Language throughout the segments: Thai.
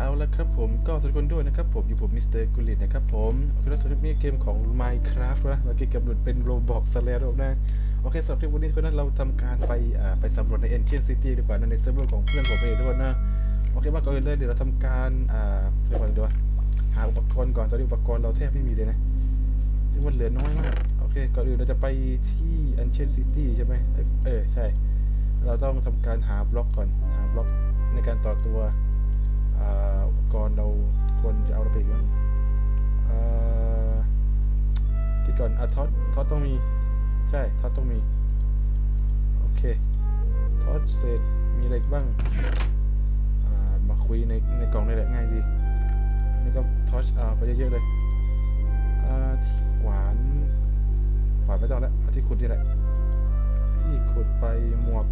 เอาละครับผมก็สวัสดีคนด้วยนะครับผมอยู่ผมมิสเตอร์กุลิตนะครับผมโอเคแล้วสำหรับนี้เกมของ Minecraft นะเราเกมกับหลุดเป็นโรบอกซะแล้วนะโอเคสำหรับที่วันนี้คนนั้นเราทำการไปอ่าไปสำรวจใน Ancient City ดีกว่านะในเซิร์ฟเวอร์ของเพื่อนผมเองทุกคนนะโอเคมาก่อนอื่นเลยเดี๋ยวเราทำการอ่าเรียกว่าอะไรดีวะหาอุปกรณ์ก่อนตอนนี้อุปกรณ์เราแทบไม่มีเลยนะที่มันเหลือน้อยมากโอเคก่อนอื่นเราจะไปที่ Ancient City ใช่ไหมเออใช่ เราต้องทำการหาบล็อกก่อนหาบล็อกในการต่อตัว อ่าอุปกรณ์เราควรจะเอาเรไปอีกบ้างอ่าคิดก่อนอะท็อตท็อตต้องมี ใช่ท็อตต้องมี โอเคท็อตเสร็จมีอะไรบ้างามาคุยในในกล่องนี่แหละง่ายดีนี่ก็ท็อตอ่าไปเยอะๆเลยอ่าที่ขวานขวานไม่ต้องแล้วเอาที่ขุดนี่แหละ ที่ขุดไปหมวก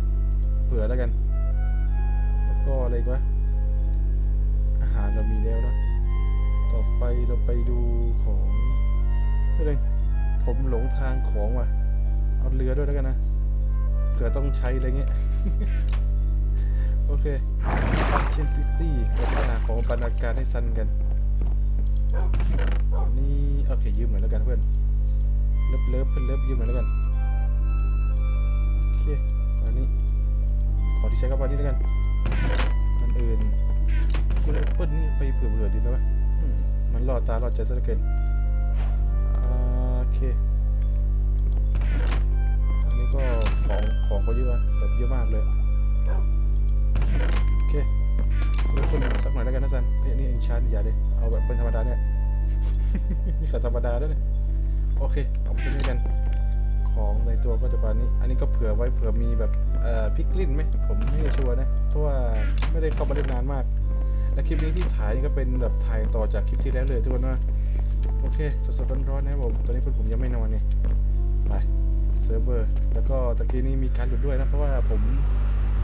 เผื่อแล้วกัน แล้วก็อะไรกวะอา เรามีแล้วนะ ต่อไปเราไปดูของไม่เลยผมหลงทางของว่ะ เอาเรือด้วยแล้วกันนะ เผื่อต้องใช้อะไรเงี้ย โอเคเชนซิตี้เราไปหาของบรรณาการให้ซันกันอัน นี่โอเคยืมหน่อยแล้วกันเพื่อน เลิฟเลิฟเพื่อนเลิฟยืมหน่อยแล้วกัน โอเคอันนี้ ขอที่ใช้กับวันนี้แล้วกันอันอื่น กูเลยแอปเปิลนี่ไปเผื่อๆดีไหมวะอืมมันล่อตาล่อใจซะเหลือเกินอ่าโอเค อันนี้ก็ของของก็เยอะแบบเยอะมากเลย โอเคกูเลยคนสักหน่อยแล้วกันนะซันเฮ้ยอันนี่เอ็นชานอย่าเลย เอาแบบเป็นธรรมดาเนี่ยนี่ขัธรรมดาด้วยเนี่ยโอเค เอาไปนี่กัน ของในตัวก็จะประมาณนี้ อันนี้ก็เผื่อไว้เผื่อมีแบบเอ่อพริกลิ้นไหมผมไม่ชัวร์นะ เพราะว่าไม่ได้เข้ามาเล่นนานมาก และคลิปนี้ที่ถ่ายนี่ก็เป็นแบบถ่ายต่อจากคลิปที่แล้วเลยทุกคนว่าโอเคสดๆร้อนๆนะครับผมตอนนี้เพื่อนผมยังไม่นอนเนี่ยไปเซิร์ฟเวอร์แล้วก็ตะกี้นี้มีการหลุดด้วยนะเพราะว่าผม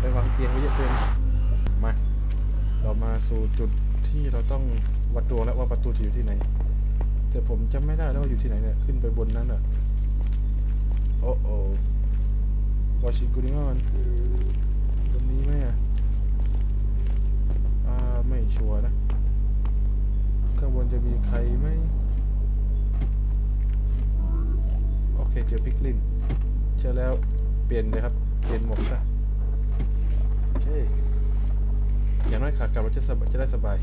ไปวางเตียงไว้เยอะเกินมาเรามาสู่จุดที่เราต้องวัดดวงแล้วว่าประตูจะอยู่ที่ไหน แต่ผมจำไม่ได้แล้วว่าอยู่ที่ไหนเนี่ยขึ้นไปบนนั้นเหรอโอ้โอ้วอชิกุนิออนบนนี้ไหมอะอ่า ไม่ชัวร์นะ ข้างบนจะมีใครไหมโอเคเจอพิกลินเจอแล้วเปลี่ยนเลยครับ เปลี่ยนหมวกซะโอเคอย่างน้อยขากลับเราจะสบายจะได้สบาย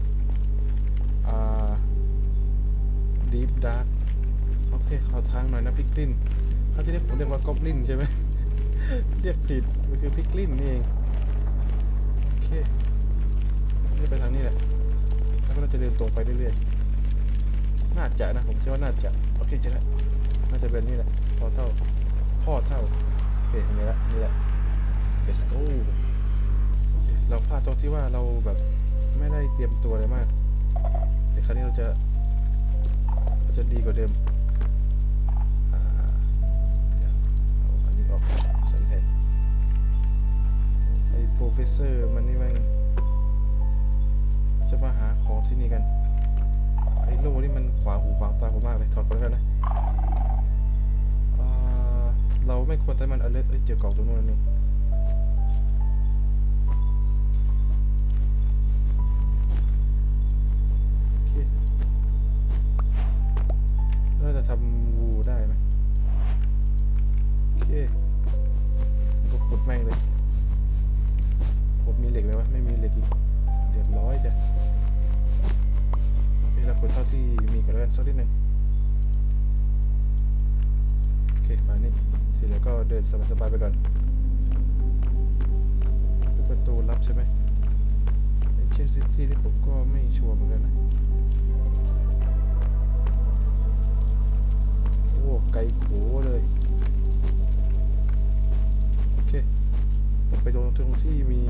อ่าดีฟดาร์กโอเคขอทางหน่อยนะพิกลินครั้งที่แล้วผมเรียกว่ากอบลินใช่ไหม เรียกผิด มันคือพิกลินนี่เอง โอเค นี่ไปทางนี้แหละ แล้วก็น่าจะเดินตรงไปเรื่อยๆ น่าจะนะผมเชื่อว่าน่าจะ โอเคจะแล้วน่าจะเป็นนี่แหละพอเท่า พ่อเท่าโอเคนี่ละนี่แหละ let's go โอเคเราพลาดตรงที่ว่าเราแบบไม่ได้เตรียมตัวอะไรมาก แต่ครั้งนี้เราจะเราจะดีกว่าเดิมอ่าอย่าเอาอันนี้ออกใส่แทนไอ้โปรเฟสเซอร์มันนี่แม่ง จะมาหาของที่นี่กัน ไอ้โล่นี่มันขวางหูขวางตาผมมากเลยถอดก่อนแล้วกันนะเราไม่ควรใช้มันอเลสเจอกล่องตรงนู้นนี่ ทีเหลือก็เดินสบายๆไปก่อนเป็นประตูลับใช่ไหมเช่นซิตี้ที่ผมก็ไม่ชัวร์เหมือนกันนะโอ้ไกลโขเลยโอเคผมไปตรงตรงที่มี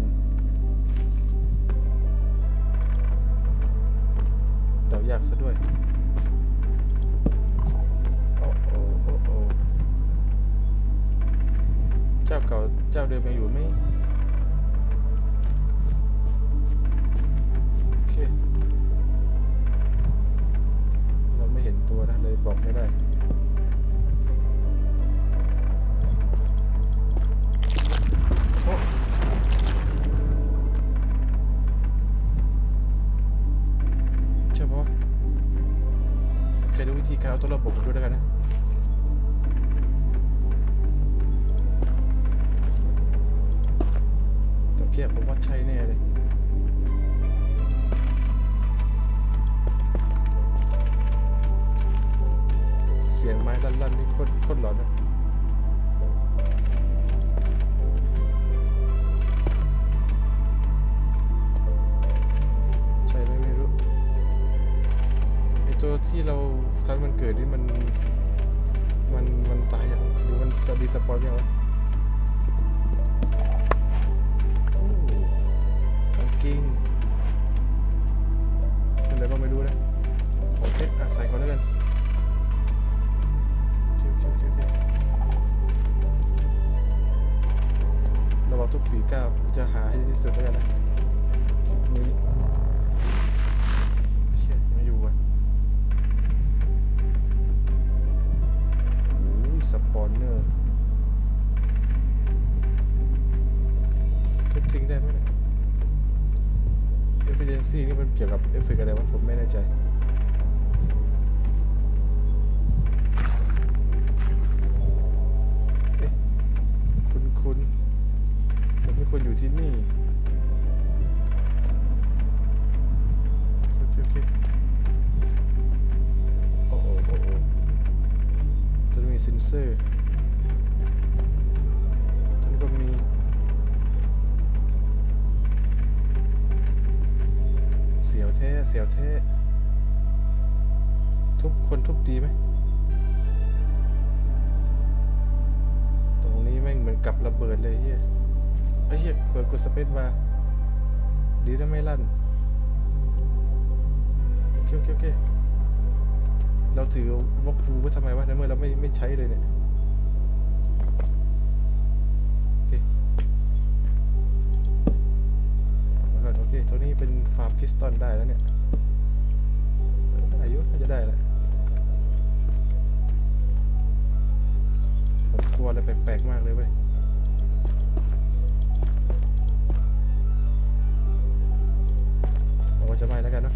นเดายากซะด้วยโอ้โอ้โอ้เจ้าเก่าเจ้าเดิมยังอยู่ไหมเราไม่เห็นตัวนะเลยบอกไม่ได้ เกียบผมว่าใช่แน่เลยเสียงไม้ลั่นๆนี่โคตรโคตรหลอนนะใช่ไหมไม่รู้ไอตัวที่เราทำมันเกิดนี่มัน มันมันตายยังหรือมันสดีสปอนยังวะ ที่สุดแล้วกันนะคลิปนี้เชี่ยไม่อยู่อะโอ้ยสปอนเนอร์ทุบทิ้งได้ไหมเนี่ย efficiency นี่มันเกี่ยวกับเอฟเฟกอะไรวะผมไม่แน่ใจเอ๊ะคุณคุณผมเป็นคนอยู่ที่นี่ เซนเซอร์ตัวนี้ก็มีเสียวแท้เสียวแท้ทุบคนทุบดีไหมตรงนี้แม่งเหมือนกับระเบิดเลยเฮียไอ้เฮียเปิดกดสเปซมาดีนะไม่ลั่นโอเคโอเคโอเค เราถือบล็อกบูไว้ทำไมวะในเมื่อเราไม่ไม่ใช้เลยเนี่ยโอเคแล้วกันโอเคตัวนี้เป็นฟาร์มคริสตัลได้แล้วเนี่ยออได้ยุน่าจะได้แหละผมกลัวอะไรแปลกๆมากเลยเว้ยผมว่าจะไม่แล้วกันเนอะ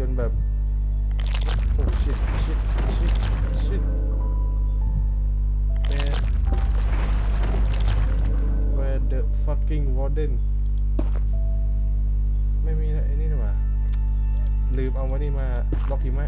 จนแบบโอ้ชิดชิดชิดชิดแต่ where the fucking warden ไม่มีนะไอ้นี่ทำไมลืมเอาวันนี้มาล็อกทีไหม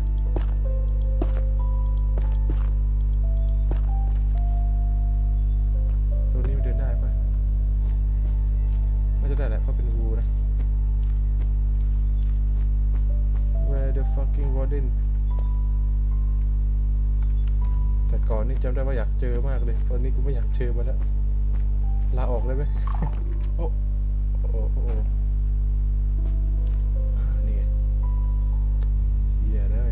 ำได้ว่าอยากเจอมากเลยตอนนี้กูไม่อยากเจอมาแล้วลาออกเลยไหมโอ้โอ้โอ้โอนี่เหี้ยแล้วไง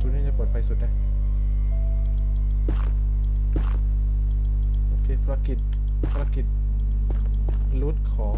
ตัวนี้จะปลอดภัยสุดนะโอเคภารกิจภารกิจรูทของ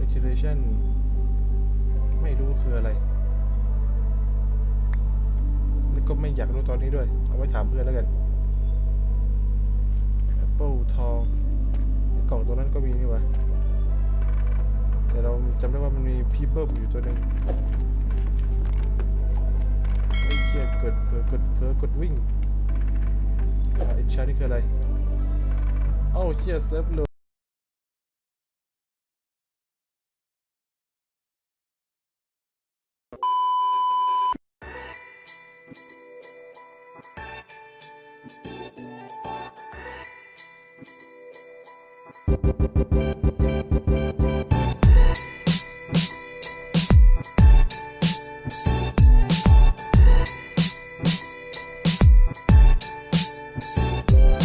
regulation ไม่รู้คืออะไรก็ไม่อยากรู้ตอนนี้ด้วย เอาไว้ถามเพื่อนแล้วกัน Apple ทองกล่องตัวนั้นก็มีนี่วะแต่เราจำได้ว่ามันมีพีเบิลอยู่ตัวหนึ่งไอ้เกียกดเผลอกดเผลอกดวิ่งอ่าอินชานี่คืออะไร เอ้าเชียเซิร์ฟโหล